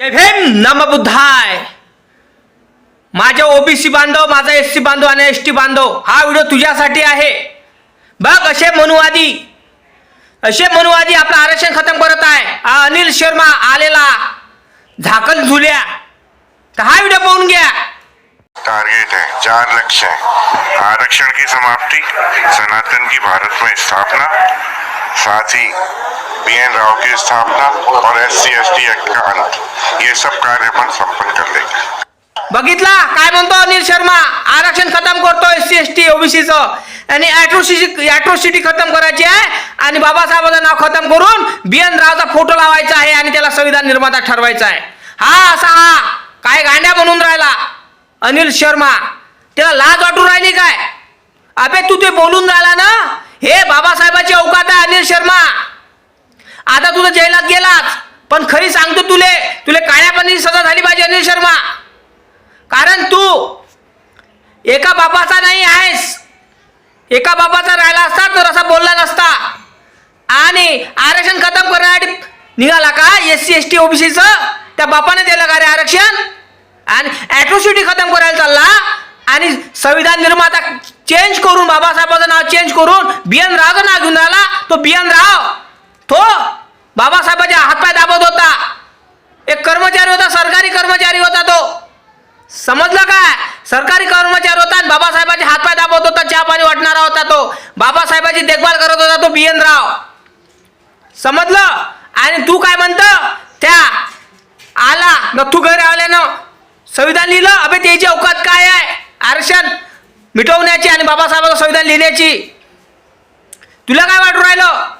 जय भीम नम बुद्धाय माझ्या ओबीसी बांधव माझा एस सी बांधव आणि एस टी बांधव हा व्हिडिओ तुझ्यासाठी आहे. बघ असे मनुवादी असे मनुवादी आपलं आरक्षण खतम करत आहे. अनिल शर्मा आलेला. झाकण झुल्या. तर हा व्हिडिओ पाहून घ्या. टारगेट है चार लक्ष्य है आरक्षण की समाप्ति सनातन की भारत में स्थापना साथ ही बी एन राव की स्थापना और S C S T act का अंत ये सब कार्य अपन संपन्न कर लेंगे। बघितला? काय म्हणतो अनिल शर्मा? आरक्षण खतम करतो एस सी एस टी ओबीसीच आणि ॲट्रोसिटी ॲट्रोसिटी खतम करायची आहे. आणि बाबासाहेबांचं नाव खतम करून बी एन रावचा फोटो लावायचा आहे आणि त्याला संविधान निर्माता ठरवायचा आहे. हा असा हा. काय गांड्या म्हणून राहिला? अनिल शर्मा. त्याला लाज वाटून राहिली काय? अबे तू ते बोलून राहिला ना? हे बाबासाहेबाची अवकात आहे अनिल शर्मा. आता तुझं जैलात गेलाच पण खरी सांगतो तुले तुले काळ्या सजा झाली पाहिजे अनिल शर्मा. कारण तू एका बापाचा नाही आहेस. एका बापाचा राहिला असता तर असा बोलला नसता. आणि आरक्षण खतम करण्यासाठी निघाला का? एस सी एस टी ओबीसीचं त्या बापाने दिलं का रे आरक्षण? आणि ॲट्रोसिटी खतम करायला चालला. आणि संविधान निर्माता चेंज करून बाबासाहेबाचं नाव चेंज करून बी एन रावचं नाव घेऊन राहिला तो बी एन राव. तो बाबासाहेबाच्या हातपाय दाबत होता. एक कर्मचारी होता सरकारी कर्मचारी होता तो. समजलं काय? सरकारी कर्मचारी होता आणि बाबासाहेबाचे हातपाय दाबत होता चहा पाणी वाटणारा होता तो. बाबासाहेबांची देखभाल करत होता तो बियनराव. समजलं? आणि तू काय म्हणत? त्या आला नथू घरी आल्यानं संविधान लिहिलं अबे त्याची अवकात काय आहे? आरक्षण मिटवण्याची आणि बाबासाहेबांचं संविधान लिहिण्याची. तुला काय वाटू राहिलं?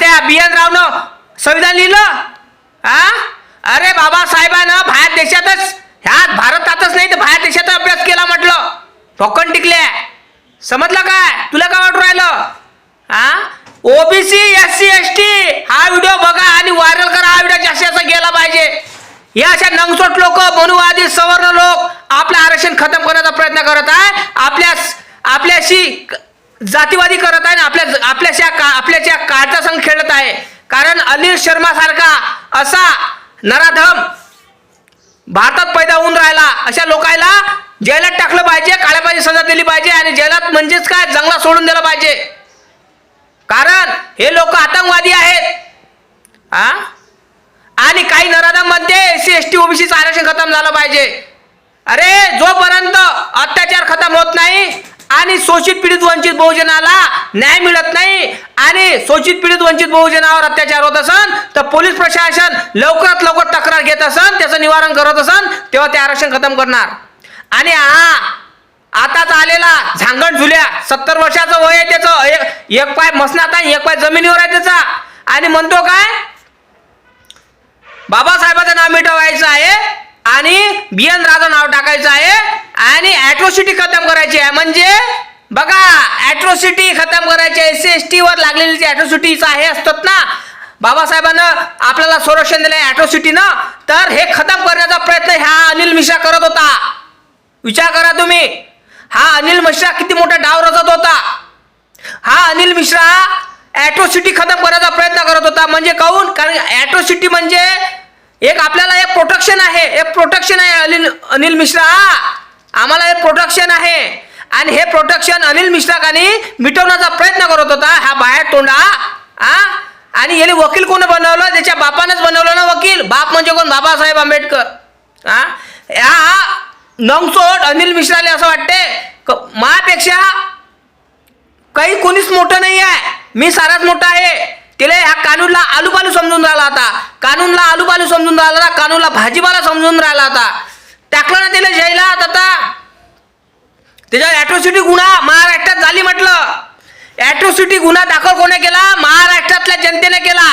त्या बी एन रावनं संविधान लिहिलं? हा अरे बाबासाहेबानं बाहेर देशातच ह्या भारतातच नाही तर बाहेर देशात अभ्यास केला म्हटलं. ठोकन टिकल्या समजलं काय? तुला काय वाटू राहिलं? हा OBC S C S T हा व्हिडिओ बघा आणि व्हायरल करा. हा व्हिडिओ जास्त गेला पाहिजे. या अशा नंगचोट लोक मनुवादी सवर्ण लोक आपलं आरक्षण खतम करण्याचा प्रयत्न करत आहे आपल्या आपल्याशी जातीवादी करत आहे ना आपल्या आपल्याच्या का आपल्याच्या काळचा संघ खेळत आहे. कारण अनिल शर्मा सारखा असा नराधम भारतात पैदा होऊन राहिला अशा लोकायला जेलात टाकलं पाहिजे काळ्या सजा दिली पाहिजे आणि जेलात म्हणजेच काय? जंगलात सोडून दिलं पाहिजे. कारण हे लोक आतंकवादी आहेत. हा आणि काही नराधम म्हणते एस सी एस टी ओबीसीचं आरक्षण खतम झालं पाहिजे. अरे जोपर्यंत अत्याचार खतम होत नाही आणि शोषित पीडित वंचित बहुजनाला न्याय मिळत नाही आणि शोषित पीडित वंचित बहुजनावर अत्याचार होत असन तर पोलीस प्रशासन लवकरात लवकर तक्रार घेत असन त्याचं निवारण करत असन तेव्हा ते आरक्षण खतम करणार. आणि हा आताच आलेला झांगण झुल्या सत्तर वर्षाचं वय आहे त्याचं एक एक पाय मसनात आहे एक पाय जमिनीवर आहे त्याचा. आणि म्हणतो काय? बाबासाहेबाचं नाव मिटवायचं आहे. आणि बी एन राजा नाव टाकायचं आहे आणि ॲट्रोसिटी खतम करायची आहे. म्हणजे बघा ॲट्रोसिटी खतम करायची एस सी एस टीवर लागलेली जी ॲट्रोसिटीचं आहे असतात ना बाबासाहेबांनं आपल्याला संरक्षण दिलं आहे ॲट्रोसिटीनं तर हे खतम करण्याचा प्रयत्न ह्या अनिल मिश्रा करत होता. विचार करा तुम्ही. हा अनिल मिश्रा किती मोठा डाव रचत होता. हा अनिल मिश्रा ॲट्रोसिटी खतम करण्याचा प्रयत्न करत होता. म्हणजे काऊन कारण ॲट्रोसिटी म्हणजे एक आपल्याला एक प्रोटेक्शन आहे. एक प्रोटेक्शन आहे अनिल अनिल मिश्रा. आम्हाला एक प्रोटेक्शन आहे. आणि हे प्रोटेक्शन अनिल मिश्राकांनी मिटवण्याचा प्रयत्न करत होता. हा बाहेर तोंडा. हा. आणि याने वकील कोण बनवलं? त्याच्या बापानंच बनवलं ना वकील? बाप म्हणजे कोण? बाबासाहेब आंबेडकर. हा. या नंगचोट अनिल मिश्राले असं वाटते क- मापेक्षा काही कोणीच मोठं नाही आहे मी साराच मोठा आहे. तिला ह्या कानूनला आलूबालू समजून राहिला आता. कानूनला आलूबालू समजून राहिला होता कानूनला भाजीपाला समजून राहिला होता टाकलं ना तिला जैलात आता. त्याच्यावर ॲट्रोसिटी गुन्हा महाराष्ट्रात झाली म्हटलं. ॲट्रोसिटी गुन्हा दाखल कोणी केला? महाराष्ट्रातल्या जनतेने केला.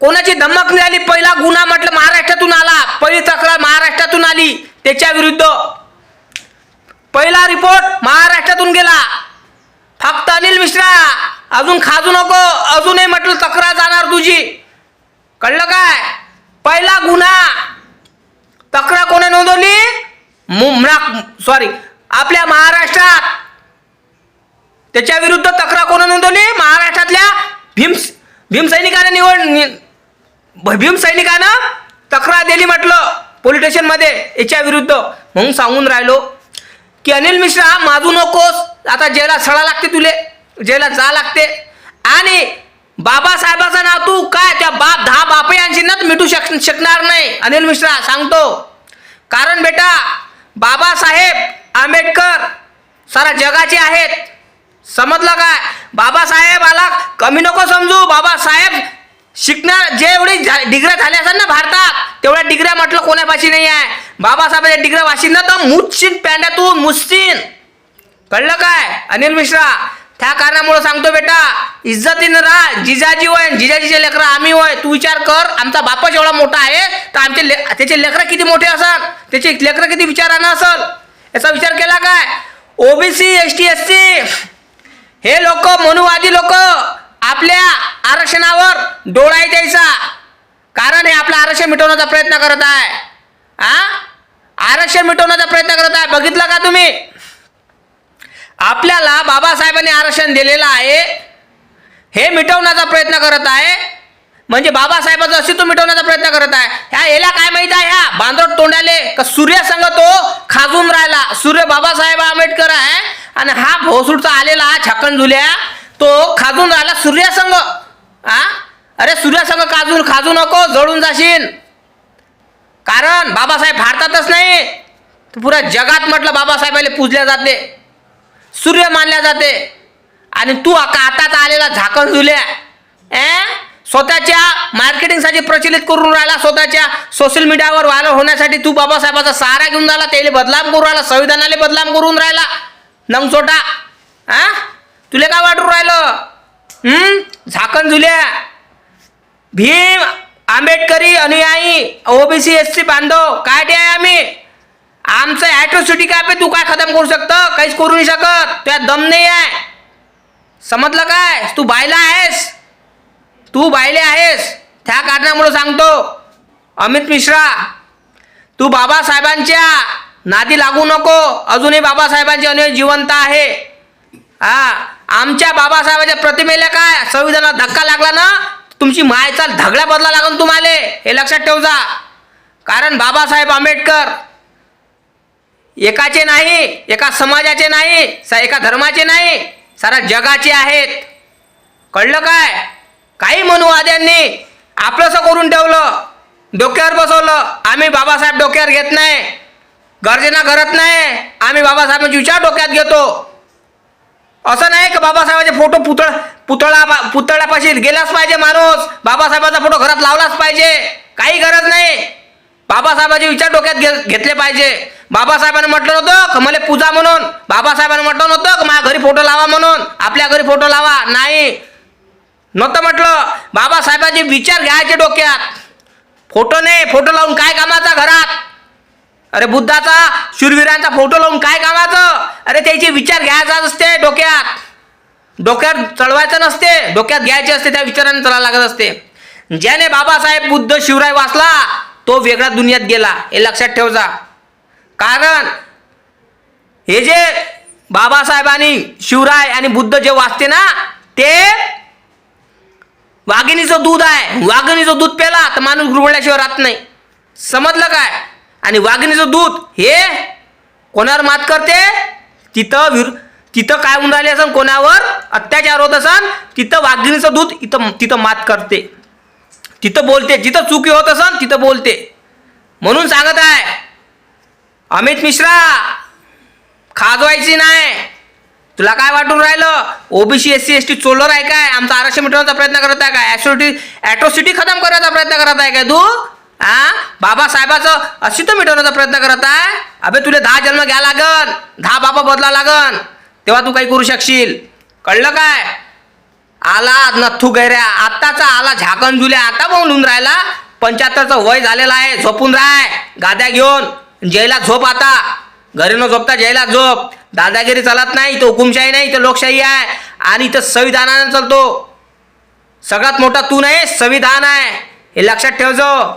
कोणाची धमक नाही आली पहिला गुन्हा म्हटलं महाराष्ट्रातून आला. पहिली तक्रार महाराष्ट्रातून आली. त्याच्या विरुद्ध. पहिला रिपोर्ट महाराष्ट्रातून गेला. फक्त अनिल मिश्रा. अजून खाजू नको अजूनही म्हटलं तक्रार जाणार तुझी. कळलं काय? पहिला गुन्हा. तक्रार कोणी नोंदवली? मुंबरा सॉरी आपल्या महाराष्ट्रात. त्याच्या विरुद्ध तक्रार कोणा नोंदवली? महाराष्ट्रातल्या भीम भीमसैनिकानं निवड भीमसैनिकानं तक्रार दिली म्हटलं पोलीस स्टेशनमध्ये याच्या विरुद्ध. म्हणून सांगून राहिलो की अनिल मिश्रा माजू नकोस आता जेला सळा लागते तुले. जेला जा लागते. आणि बाबासाहेबाचं नाव तू काय? त्या बाप दहा बाप यांची ना तर मिटू शक शकणार नाही. अनिल मिश्रा सांगतो. कारण बेटा बाबासाहेब आंबेडकर सारा जगाचे आहेत. समजलं काय? बाबासाहेब आला कमी नको समजू. बाबासाहेब शिकणार जे एवढी झा- डिग्र्या झाल्या असतात ना भारतात तेवढ्या डिग्र्या म्हटलं कोणापाशी नाही आहे. बाबासाहेबाच्या डिग्र्या वाशीन ना तर मुच्छीन पॅन्डातून मुसतीन. कळलं काय? अनिल मिश्रा त्या कारणामुळे सांगतो बेटा इज्जतीनं राहा जिजाजी होय जिजाजीचे लेकरं आम्ही होय. तू विचार कर आमचा बापच एवढा मोठा आहे तर आमचे ले त्याचे लेकरं किती मोठे असाल त्याचे लेकरं किती विचारानं असल? याचा विचार केला काय? OBC S T S C हे लोक मनुवादी लोक आपल्या आरक्षणावर डोळाय द्यायचा कारण हे आपलं आरक्षण मिटवण्याचा प्रयत्न करत आहे. आ? आरक्षण मिटवण्याचा प्रयत्न करत आहे. बघितलं का तुम्ही? आपल्याला बाबासाहेबांनी आरक्षण दिलेलं आहे. हे मिटवण्याचा प्रयत्न करत आहे. म्हणजे बाबासाहेबाचं अस्तित्व मिटवण्याचा प्रयत्न करत आहे. ह्या याला काय माहीत आहे? ह्या बांद्रोट तोंडाले का सूर्य संघ तो खाजून राहिला. सूर्य बाबासाहेब आंबेडकर आहे. आणि हा भोसूरचा आलेला छक्कन झुल्या तो खाजून राहिला सूर्यसंघ हा अरे सूर्यसंघ काजून खाजू नको जळून जाशील. कारण बाबासाहेब भारतातच नाही. पुरा जगात म्हटलं बाबासाहेबाला पूजल्या जाते. सूर्य मानल्या जाते. आणि तू आका आताच आलेला झाकण झुल्या ए? स्वतःच्या मार्केटिंगसाठी प्रचलित करून राहिला स्वतःच्या सोशल मीडियावर व्हायरल होण्यासाठी तू बाबासाहेबाचा सहारा घेऊन राहिला त्याला बदलाम करून राहिला संविधानाला बदलाम करून राहिला. नमचोटा हा तुला काय वाटून राहिलं? झाकण झुल्या भीम आंबेडकरी अनुयायी ओबीसी एस सी बांधव काय ते आहे आम्ही. आमचं ॲट्रोसिटी काय पे? तू काय खतम करू शकतं? काहीच करू नाही शकत. तुझ्या दम नाही आहे. समजलं काय? तू बायला आहेस. तू बायले आहेस. त्या कारणामुळे सांगतो. अमित मिश्रा तू बाबासाहेबांच्या नादी लागू नको. अजूनही बाबासाहेबांचे अनुयायी जिवंत आहे. हा आमच्या बाबासाहेबाच्या प्रतिमेला काय? संविधानात धक्का लागला ना? तुमची मायचा धगड्या बदला लागून तुम्हाला. हे लक्षात ठेव जा कारण बाबासाहेब आंबेडकर एकाचे नाही एका समाजाचे नाही सा एका धर्माचे नाही सारा जगाचे आहेत. कळलं काय? काही मनुवाद्यांनी आपलंसं करून ठेवलं. डोक्यावर बसवलं. आम्ही बाबासाहेब डोक्यावर घेत नाही. गर्जना करत नाही. आम्ही बाबासाहेबांचे विचार डोक्यात घेतो. असं नाही का बाबासाहेबाचे फोटो पुतळ पुतळा पुतळ्यापाशी गेलाच पाहिजे माणूस. बाबासाहेबाचा फोटो घरात लावलाच पाहिजे. काही गरज नाही. बाबासाहेबाचे विचार डोक्यात घे घेतले पाहिजे. बाबासाहेबांनी म्हटलं नव्हतं मला पूजा म्हणून? बाबासाहेबांनी म्हटलं नव्हतं माझ्या घरी फोटो लावा म्हणून? आपल्या घरी फोटो लावा? नाही. नव्हतं म्हटलं. बाबासाहेबांचे विचार घ्यायचे डोक्यात. फोटो नाही फोटो लावून काय कामाचा घरात? अरे बुद्धाचा शूरवीरांचा फोटो लावून काय कामाचं? अरे त्याचे विचार घ्यायचा असते डोक्यात. डोक्यात चढवायचं नसते. डोक्यात घ्यायचे असते त्या विचाराने चालायला लागत असते. ज्याने बाबासाहेब बुद्ध शिवराय वाचला तो वेगळ्या दुनियात गेला. हे लक्षात ठेवजा. कारण हे जे बाबासाहेबांनी शिवराय आणि बुद्ध जे वाचते ना ते वाघिणीचं दूध आहे. वाघिणीचं दूध प्याला तर माणूस गुरगळल्याशिवाय राहत नाही. समजलं काय? आणि वाघिणीचं दूध हे कोणावर मात करते? तिथं विर तिथं काय होऊन राहिले असन? कोणावर? अत्याचार होत असन? तिथं वाघिणीचं दूध इथं तिथं मात करते. तिथं बोलते. जिथं चुकी होत असन तिथं बोलते. म्हणून सांगत आहे अमित मिश्रा खाजवायची नाही. तुला काय वाटून राहिलं? OBC S C S T चोलर आहे काय? आमचं आरक्षण मिटवण्याचा प्रयत्न करत आहे काय? ॲट्रोसिटी ॲट्रोसिटी खतम करायचा प्रयत्न करत आहे काय तू? हा बाबासाहेबाचं अस्तित्व मिटवण्याचा प्रयत्न करत आहे? अबे तुला दहा जन्म घ्या लागन. दहा बाबा बदला लागन. तेव्हा तू काही करू शकशील. कळलं काय? आला नथू गैऱ्या. आत्ताचा आला झाकण झुल्या आता बोलून राहिला. पंच्याहत्तरचं वय झालेलं आहे. झोपून राहाय गाद्या घेऊन. जयला झोप आता. घरी न झोपता जयला झोप. दादागिरी चालत नाही इथं हुकुमशाही नाही इथं लोकशाही आहे. आणि इथं संविधानानं चालतो. सगळ्यात मोठा तू नाही संविधान आहे. हे लक्षात ठेवजो.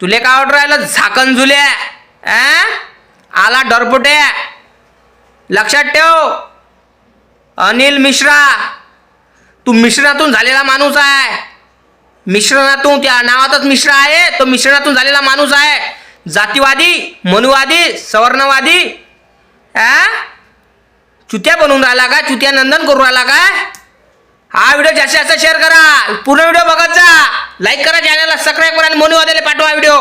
तुले काय ऑर्डर राहिलं? झाकण झुल्या आला डरपुटे. लक्षात ठेव. अनिल मिश्रा. तू मिश्रातून झालेला माणूस आहे. मिश्रणातून त्या नावातच मिश्र आहे. तो मिश्रणातून झालेला माणूस आहे. जातीवादी मनुवादी सवर्णवादी आ? चुत्या बनवून राहिला का? चुत्या नंदन करून राहिला का? हा व्हिडिओ जास्तीत जास्त शेअर करा. पूर्ण व्हिडिओ बघत जा. लाईक करा चॅनलला सबस्क्राईब करा आणि मनुवाद्याला पाठवा व्हिडिओ